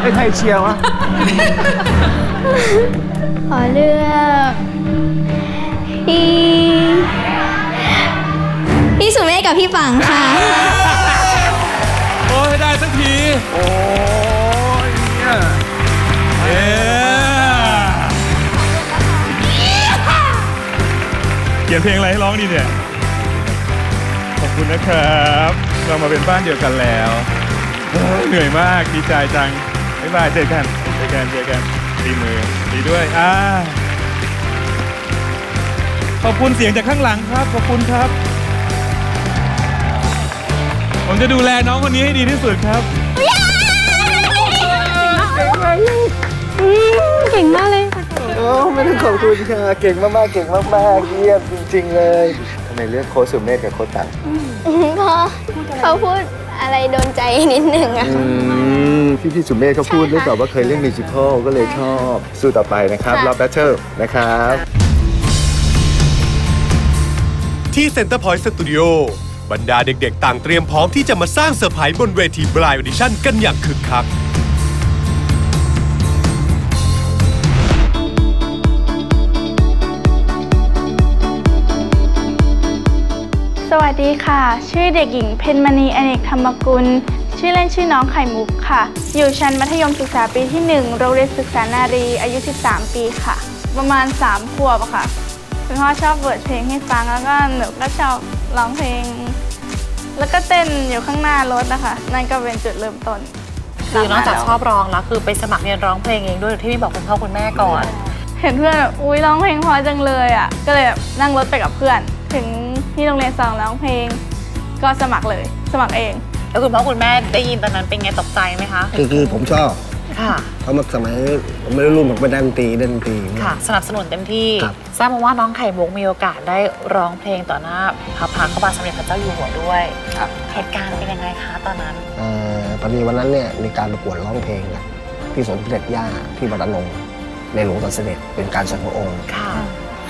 ให้ใครเชียร์วะ ขอเลือกพี่พี่สุเมฆกับพี่ปังค่ะ โอ้ยได้สักที โอ้ยเนี่ยเอ๊เขียนเพลงอะไรให้ร้องดีเนี่ย ขอบคุณนะครับ เรามาเป็นบ้านเดียวกันแล้วโอ้ย เหนื่อยมากดีใจจังบ๊ายบายเจอกันเจอกันเจอกันตีมือดีด้วยอ่าขอบคุณเสียงจากข้างหลังครับ ขอบคุณครับ ผมจะดูแลน้องคนนี้ให้ดีที่สุดครับเก่งมากเลยค่ะโอ้ไม่ต้องขอบคุณค่ะ เก่งมากๆ เก่งมากๆ เยี่ยมจริง ๆ เลย ทำไมเลือกโค้ชสุเมธกับโค้ชตังเพราะเขาพูดอะไรโดนใจนิดนึงอะอืมพี่พี่สุเมธเขาพูดใช่ค่ะเรื่องแบบว่าเคยเล่นมิวสิควลก็เลยชอบ สู้ต่อไปนะครับค่ะรอบแบทเทิลนะครับ ที่ Center Point Studio บรรดาเด็กๆ ต่างเตรียมพร้อมที่จะมาสร้างเซอร์ไพรส์บนเวที Blind Audition กันอย่างคึกคัก สวัสดีค่ะ ชื่อเด็กหญิงเพนมณีอเนกธรรมกุล ชื่อเล่นชื่อน้องไข่มุกค่ะ อยู่ชั้นมัธยมศึกษาปีที่ 1 โรงเรียนศึกษานารีอายุ 13 ปีค่ะ ประมาณ 3 ขวบอะค่ะ คุณพ่อชอบเปิดเพลงให้ฟังแล้วก็หนูก็ชอบร้องเพลง แล้วก็เต้นอยู่ข้างหน้ารถนะคะ นั่นก็เป็นจุดเริ่มต้นคือนอกจากชอบร้องแล้วคือไปสมัครเรียนร้องเพลงเองด้วยโดยที่ไม่บอกคุณพ่อคุณแม่ก่อน เห็นเพื่อนแบบอุ้ยร้องเพลงเพราะจังเลยอะ ก็เลยแบบนั่งรถไปกับเพื่อน ถึง ที่โรงเรียนสอนร้องเพลง ก็สมัครเลย สมัครเอง แล้วคุณพ่อคุณแม่ได้ยินตอนนั้นเป็นไงตกใจไหมคะ คือคือผมชอบค่ะเพราะเมื่อสมัยผมไม่ได้รุ่นผมไปเล่นดนตรีเล่นดนตรีค่ะ สนับสนุนเต็มที่ครับทราบมาว่าน้องไข่มุกมีโอกาสได้ร้องเพลงต่อหน้าพระพักตร์พระบาทสมเด็จพระเจ้าอยู่หัวด้วยครับเหตุการณ์เป็นยังไงคะตอนนั้นเอ่อตอนนี้วันนั้นเนี่ยมีการประกวดร้องเพลงกันที่สวนสมเด็จย่าที่วัดอนงค์ในหลวงตรัสเสด็จเป็นการส่งพระองค์ค่ะ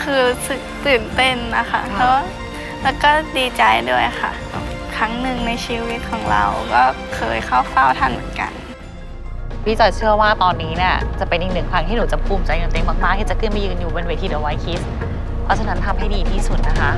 คือรู้สึกตื่นเต้นนะคะค่ะแล้ว แล้วก็ดีใจด้วยค่ะ ครั้งหนึ่งในชีวิตของเราก็เคยเข้าเฝ้าท่านเหมือนกันพี่จอยเชื่อว่าตอนนี้เนี่ยจะเป็นอีกหนึ่งครั้งที่หนูจะภูมิใจในตัวเองมากๆที่จะขึ้นมายืนอยู่บนเวทีเดอะไวท์คิสเพราะฉะนั้นทำให้ดีที่สุดนะคะ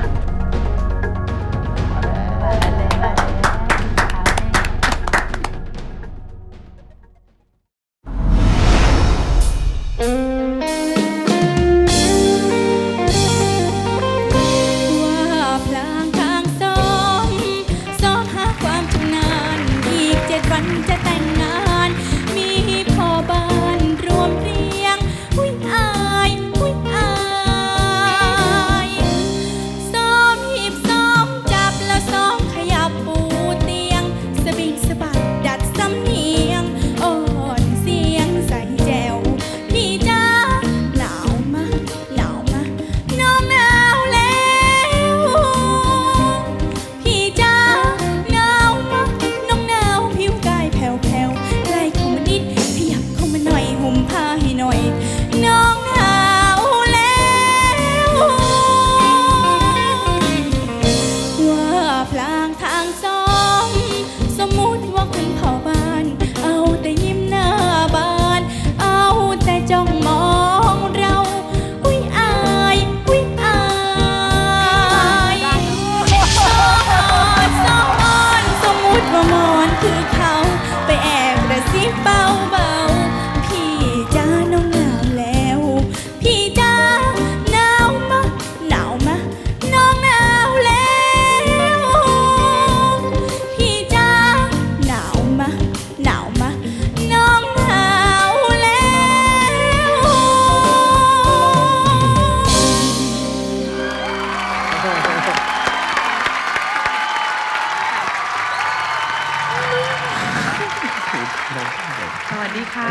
วัสดีค่ะ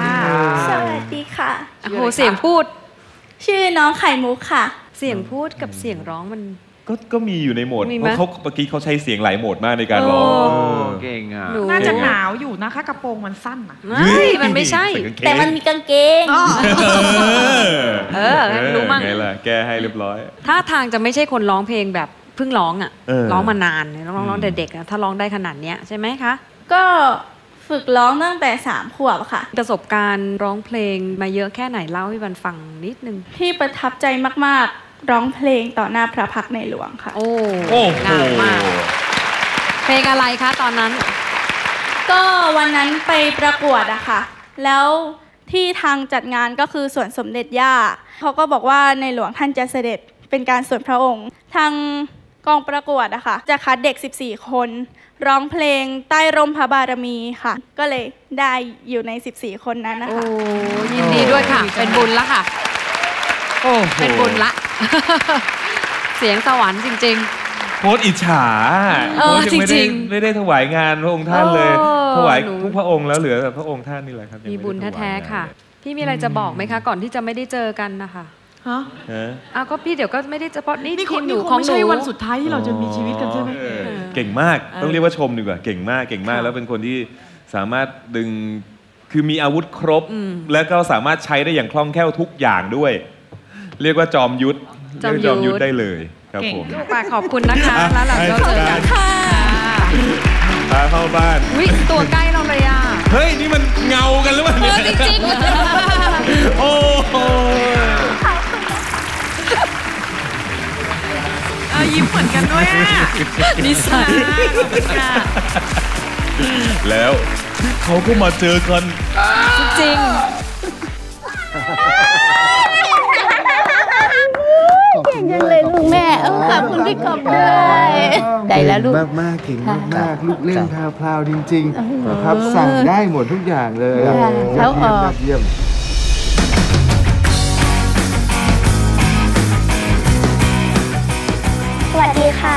สวัสดีค่ะโอ้โหเสียงพูด ชื่อน้องไข่มุกค่ะ เสียงพูดกับเสียงร้องมันก็ก็มีอยู่ในโหมดมีเพไหมราะเขาเมื่อกี้เขาใช้เสียงหลายโหมดมากในการร้องโอ้เออเก่งอะหนูน่าจะหนาวอยู่นะคะกระโปรงมันสั้นนะไม่มันไม่ใช่ใส่กางเกงแต่มันมีกางเกงเออเอองั้นรู้มั่งไงล่ะแก้ให้เรียบร้อยถ้าทางจะไม่ใช่คนร้องเพลงแบบเพิ่งร้องอะเออร้องมานานร้องร้องอืมแต่เด็กอะถ้าร้องได้ขนาดเนี้ยใช่ไหมคะ ก็ ฝฝึกร้องตั้งแต่สามขวบค่ะ ประสบการณ์ร้องเพลงมาเยอะแค่ไหนเล่าให้บันฟังนิดนึง ที่ประทับใจมากๆร้องเพลงต่อหน้าพระพักตร์ในหลวงค่ะ โอ้โอ้โห งามมาก เพลงอะไรคะตอนนั้น ก็วันนั้นไปประกวดอะค่ะ แล้วที่ทางจัดงานก็คือสวนสมเด็จย่าเขาก็บอกว่าในหลวงท่านจะเสด็จเป็นการส่วนพระองค์ ทางกองประกวดอะค่ะจะคัดเด็ก 14 คน ร้องเพลงใต้ร่มพระบารมีค่ะ ก็เลยได้อยู่ใน 14 คนนั้นนะโอ้คะยินดีด้วยค่ะ เป็นบุญละค่ะ โอ้โหเป็นบุญละ เสียงสวรรค์จริงโพสต์อิจฉาเออโพสต์ยังไม่จริได้งไม่ได้ถวายงานพระองค์ท่านเลย เออถวายหนู ทุกพระองค์แล้วเหลือแต่พระองค์ท่านนี่แหละครับๆยังมีไได้บุญถวายแท้งานๆค่ะพี่มีอะไรจะบอกไหมคะ ก่อนที่จะไม่ได้เจอกันนะคะ ฮะฮะอ้าวก็พี่เดี๋ยวก็ไม่ได้เฉพาะนี่นี่คทีงมหนูนี่คของงไม่หนู ใช่วันสุดท้ายที่เราจะมีชีวิตกันใช่ไหม เออเก่งมากต้องเรียกว่าชมดีกว่าเก่งมากเก่งมากแล้วเป็นคนที่สามารถดึงคือมีอาวุธครบอืมแล้วก็สามารถใช้ได้อย่างคล่องแคล่วทุกอย่างด้วย เรียกว่าจอมยุทธจอมยุทธ เรียกจอมยุทธได้เลยครับผมปากขอบคุณนะคะอะแล้วเราก็เจอกันให้พาเข้าบ้าน วิตัวใกล้เราเลยอะ เฮ้ย นี่มันเงากันหรือเปล่าเนี่ยเออจริงๆ โอ้โห ออยิ้มเหมือนกันด้วยอะนิสัยแล้วเขาก็มาเจอกันจริงเก่งจังเลยลูกแม่เออขอบคุณพี่กบด้วยได้แล้วลูกมากมากๆเก่งมากมากๆลูกเล่นพราวๆจริงๆนะครับสั่งได้หมดทุกอย่างเลยอะค่ะยอดเยี่ยมเขาออกยอดเยี่ยม วัสดีค่ะ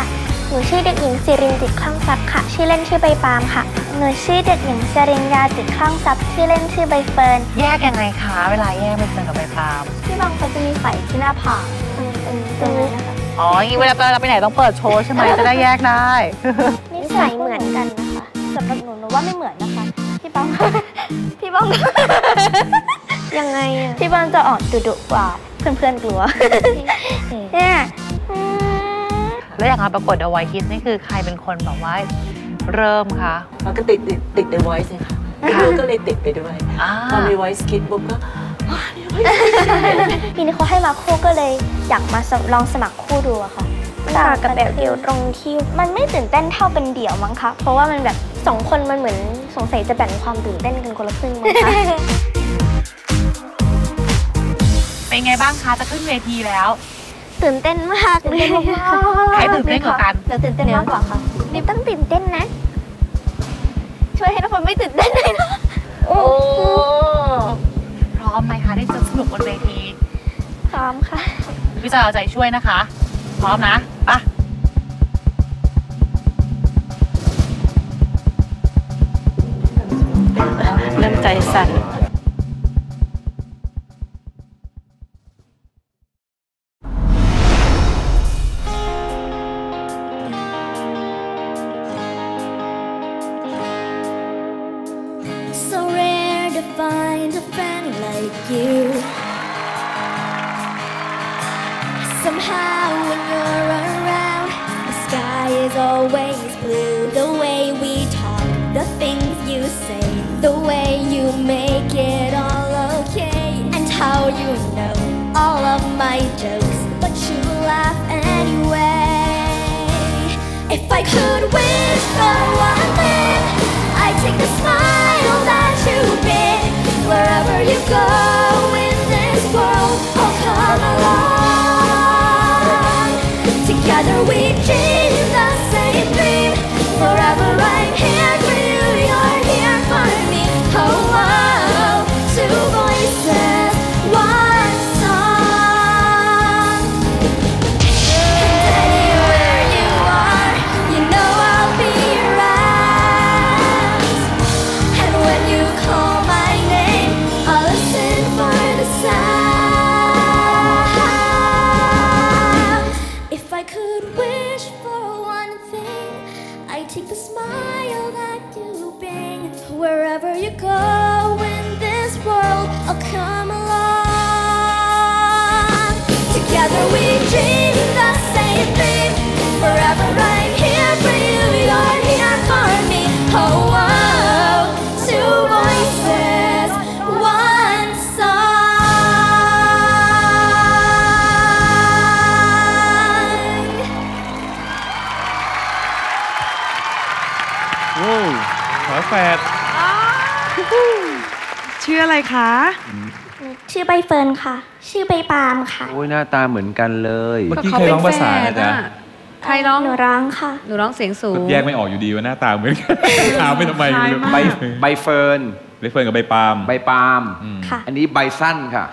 หนูชื่อเด็กหญิงสิรินจิตคลั่งทรัพย์ค่ะ ชื่อเล่นชื่อใบปาล์มค่ะ หนูชื่อเด็กหญิงจริญญาจิตคลั่งทรัพย์ชื่อเล่นชื่อใบเฟิร์น แยกยังไงคะ เวลาแยกเป็นเฟิร์นกับใบปาล์มที่บางเขาจะมีไฝที่หน้าผากตรงตรงตรงนั้นนะคะ อ๋ออย่างนี้เวลาเราไปไหนต้องเปิดโชว์ใช่ไหมจะได้แยกได้ นิสัยเหมือนกันนะคะสำหรับหนูหนูว่าไม่เหมือนนะคะ พี่ป้อง พี่ป้อง ยังไงอะพี่ป้องจะออกดุดุๆกว่าเพื่อนๆกลัวเนี่ยอืม แล้วอย่างงานประกวด The Voice Kids นี่คือใครเป็นคนแบบว่าเริ่มคะ มันก็ติดติดติดใน voice เลยค่ะลูกก็เลยติดไปด้วยอ่า พอมี voice kid ปุ๊บก็ปีนี้เขาให้มาคู่ก็เลยอยากมาสมลองสมัครคู่ดูอะค่ะต่างกับแบบเดี่ยวตรงที่มันไม่ตื่นเต้นเท่าเป็นเดี่ยวมั้งคะ เพราะว่ามันแบบสองคนมันเหมือนสงสัยจะแบ่งความตื่นเต้นกันคนละครึ่งมั้งคะ เป็นไงบ้างคะ จะขึ้นเวทีแล้ว ตื่นเต้นมากเลยใครตื่นเต้นกว่ากันเราตื่นเต้นมากกว่าค่ะนิบต้องตื่นเต้นนะ ช่วยให้ทุกคนไม่ตื่นเต้นเลยนะโอ้พร้อมไหมคะที่จะสนุกบนเวทีพร้อมค่ะพี่จะเอาใจช่วยนะคะ พร้อมนะไป Somehow, when you're around, the sky is always blue. The way we talk, the things you say, the way you make it all okay, and how you know all of my jokes, but you laugh anyway. If I could wish for one thing, แฝดชื่ออะไรคะ ชื่อใบเฟิร์นค่ะ ชื่อใบปาล์มค่ะ โอ้ยหน้าตาเหมือนกันเลยเมื่อกี้ใครร้องภาษานะจ๊ะใครร้องหนูร้องค่ะ หนูร้องเสียงสูง แยกไม่ออกอยู่ดีว่าหน้าตาเหมือนกันถามไปทำไมคล้ายมากใบใบเฟิร์นใบเฟิร์นกับใบปาล์มใบปาล์มค่ะ อันนี้ใบสั้นค่ะ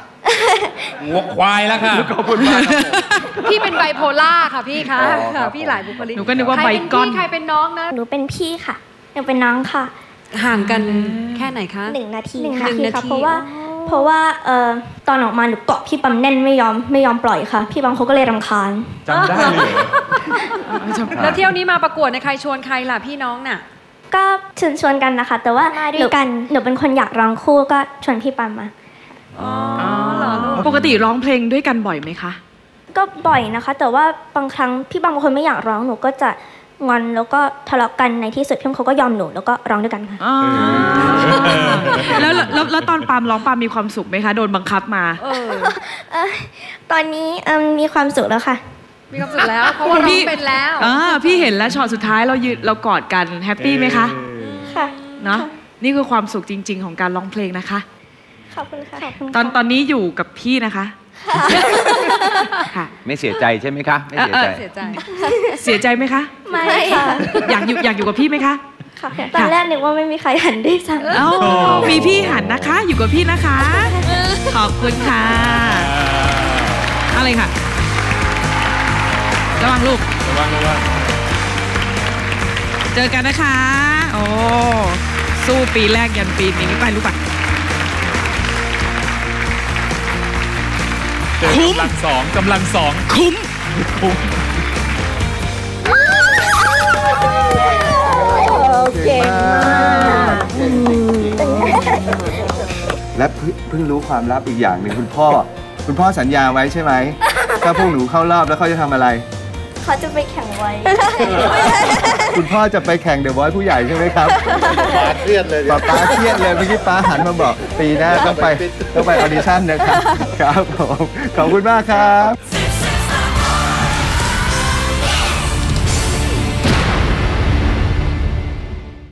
งวกควายแล้วค่ะขอบคุณมากครับผมพี่เป็นไบโพล่าค่ะพี่คะอ๋อครัค่ะบพี่หลายบุคลิกหนูก็นึกว่าใครเป็นไบก้อนพี่ใครเป็นน้องนะหนูเป็นพี่ค่ะหนูเป็นน้องค่ะ ห่างกันแค่ไหนคะหนึ่งนาทีหนึ่งค่ะนาทีค่ะเพราะว่าเพราะว่าเอ่อตอนออกมาหนูเกาะพี่ปั๊มแน่นไม่ยอมไม่ยอมปล่อยค่ะ พี่ปั๊มเขาก็เลยรำคาญจำได้เลยเหรอแล้วเที่ยวนี้มาประกวดในยใครชวนใครล่ะพี่น้องน่ะ ก็เชิญชวนกันนะคะ แต่ว่ามาด้วยกันหนูเป็นคนอยากร้องคู่ก็ชวนพี่ปั๊มมาปกติร้องเพลงด้วยกันบ่อยไหมคะ ก็บ่อยนะคะ แต่ว่าบางครั้งพี่บางคนไม่อยากร้องหนูก็จะ งอนแล้วก็ทะเลาะกันในที่สุดพี่เขาก็ยอมหนูแล้วก็ร้องด้วยกันค่ะแล้วแล้วแล้วแล้วตอนปาล์มร้องปาล์มมีความสุขไหมคะโดนบังคับมาเออเอ่อตอนนี้เอิ่มมีความสุขแล้วค่ะ มีความสุขแล้วเพราะว่าร้องเป็นแล้วอ่าพี่เห็นแล้วช็อตสุดท้ายเรายืนเรากอดกันแฮปปี้ไหมคะค่ะเนาะนี่คือความสุขจริง ๆ ของการร้องเพลงนะคะขอบคุณค่ะขอบคุณตอนค่ะตอนนี้อยู่กับพี่นะคะ ค่ะ ไม่เสียใจใช่ไหมคะ ไม่เสียใจ เสียใจ เสียใจไหมคะ ไม่ค่ะ อยากอยู่อยากอยู่กับพี่ไหมคะ ค่ะ ตอนแรกนึกว่าไม่มีใครหันด้วยซ้ำเอ้ามีพี่หันนะคะ อยู่กับพี่นะคะ ขอบคุณค่ะ อะไรค่ะ ระวังลูก ระวังระวัง เจอกันนะคะ โอ้ สู้ปีแรกยันปีนี้ไปลูกป่ะ เจอกำลังสองกำลังสองคุ้มคุ้มเก่งมากและเพิ่งเพิ่งรู้ความลับอีกอย่างหนึ่งคุณพ่อ คุณพ่อสัญญาไว้ใช่ไหม ถ้าพวกหนูเข้ารอบแล้วเขาจะทำอะไร เขาจะไปแข่งไว้ คุณพ่อจะไปแข่งเดอะ o อยผู้ใหญ่ใช่ไหมครับป้าเครียดเลยป้าป้าเครียดเลยเมื่อกี้ป้าหันมาบอกปีหน้าต้องไปต้องไปออดิชั่นนะครับ ครับผมขอบคุณมากครับ